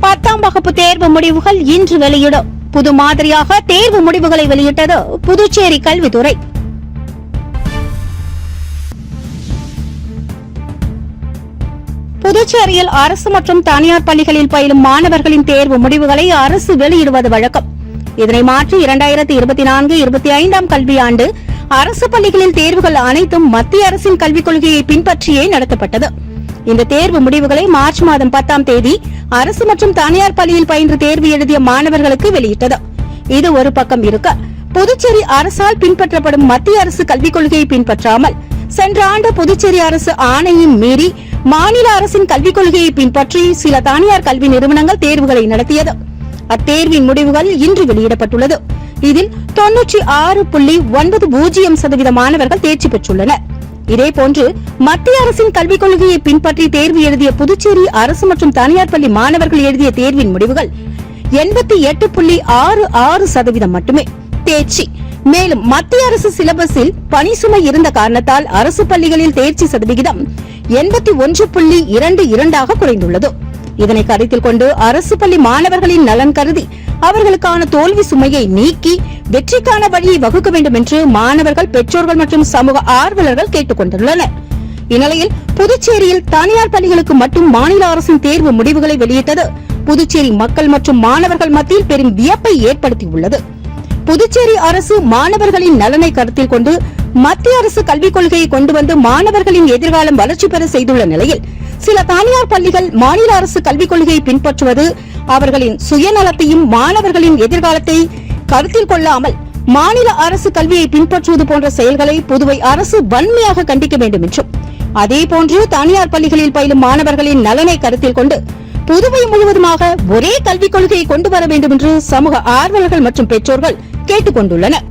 வகுப்பு தேர்வு முடிவுகள் இன்று வெளியிடும். புது மாதிரியாக தேர்வு முடிவுகளை வெளியிட்டது புதுச்சேரி கல்வித்துறை. புதுச்சேரியில் அரசு மற்றும் தனியார் பள்ளிகளில் பயிலும் மாணவர்களின் தேர்வு முடிவுகளை அரசு வெளியிடுவது வழக்கம். இதனை மாற்றி இரண்டாயிரத்தி இருபத்தி நான்கு இருபத்தி ஐந்தாம் கல்வியாண்டு அரசு பள்ளிகளில் தேர்வுகள் அனைத்தும் மத்திய அரசின் கல்விக் கொள்கையை பின்பற்றியே நடத்தப்பட்டது. இந்த தேர்வு முடிவுகளை மார்ச் மாதம் பத்தாம் தேதி அரசு மற்றும் தனியார் பள்ளியில் பயின்று தேர்வு எழுதிய மாணவர்களுக்கு வெளியிட்டது. இது ஒரு பக்கம் இருக்க புதுச்சேரி அரசால் பின்பற்றப்படும் மத்திய அரசு கல்விக் கொள்கையை பின்பற்றாமல் சென்ற ஆண்டு புதுச்சேரி அரசு ஆணையும் மீறி மாநில அரசின் கல்விக் கொள்கையை பின்பற்றி சில தனியார் கல்வி நிறுவனங்கள் தேர்வுகளை நடத்தியது. அத்தேர்வின் முடிவுகள் இன்று வெளியிடப்பட்டுள்ளது. இதில் தொன்னூற்றி ஆறு புள்ளி ஒன்பது பூஜ்ஜியம் சதவீத மாணவர்கள் தேர்ச்சி பெற்றுள்ளனர். இதேபோன்று மத்திய அரசின் கல்விக் கொள்கையை பின்பற்றி தேர்வு எழுதிய புதுச்சேரி அரசு மற்றும் தனியார் பள்ளி மாணவர்கள் எழுதிய தேர்வின் முடிவுகள் எண்பத்தி எட்டு புள்ளி ஆறு ஆறு சதவீதம் மட்டுமே. தேர்ச்சி. மேலும் மத்திய அரசு சிலபஸில் பணி சுமை இருந்த காரணத்தால் அரசு பள்ளிகளில் தேர்ச்சி சதவிகிதம் எண்பத்தி ஒன்று புள்ளி இரண்டு இரண்டாக குறைந்துள்ளது. இதனை கருத்தில் கொண்டு அரசு பள்ளி மாணவர்களின் நலன் கருதி அவர்களுக்கான தோல்வி சுமையை நீக்கி வெற்றிக்கான வழியை வகுக்க வேண்டும் என்று மாணவர்கள் பெற்றோர்கள் மற்றும் சமூக ஆர்வலர்கள் கேட்டுக் கொண்டுள்ளனர். இந்நிலையில் புதுச்சேரியில் தனியார் பள்ளிகளுக்கு மட்டும் மாநில அரசின் தேர்வு முடிவுகளை வெளியிட்டது. புதுச்சேரி மக்கள் மற்றும் மாணவர்கள் மத்தியில் பெரும் வியப்பை ஏற்படுத்தியுள்ளது. புதுச்சேரி அரசு மாணவர்களின் நலனை கருத்தில் கொண்டு மத்திய அரசு கல்விக் கொள்கையை கொண்டு வந்து மாணவர்களின் எதிர்காலம் வளர்ச்சி பெற செய்துள்ள நிலையில் சில தனியார் பள்ளிகள் மாநில அரசு கல்விக் கொள்கையை பின்பற்றுவது அவர்களின் சுயநலத்தையும் மாணவர்களின் எதிர்காலத்தை கருத்தில் கொள்ளாமல் மாநில அரசு கல்வியை பின்பற்றுவது போன்ற செயல்களை புதுவை அரசு வன்மையாக கண்டிக்க வேண்டும் என்றும் அதேபோன்று தனியார் பள்ளிகளில் பயிலும் மாணவர்களின் நலனை கருத்தில் கொண்டு புதுவை முழுவதுமாக ஒரே கல்விக் கொள்கையை கொண்டு வர வேண்டும் என்று சமூக ஆர்வலர்கள் மற்றும் பெற்றோர்கள் கேட்டுக் கொண்டுள்ளனர்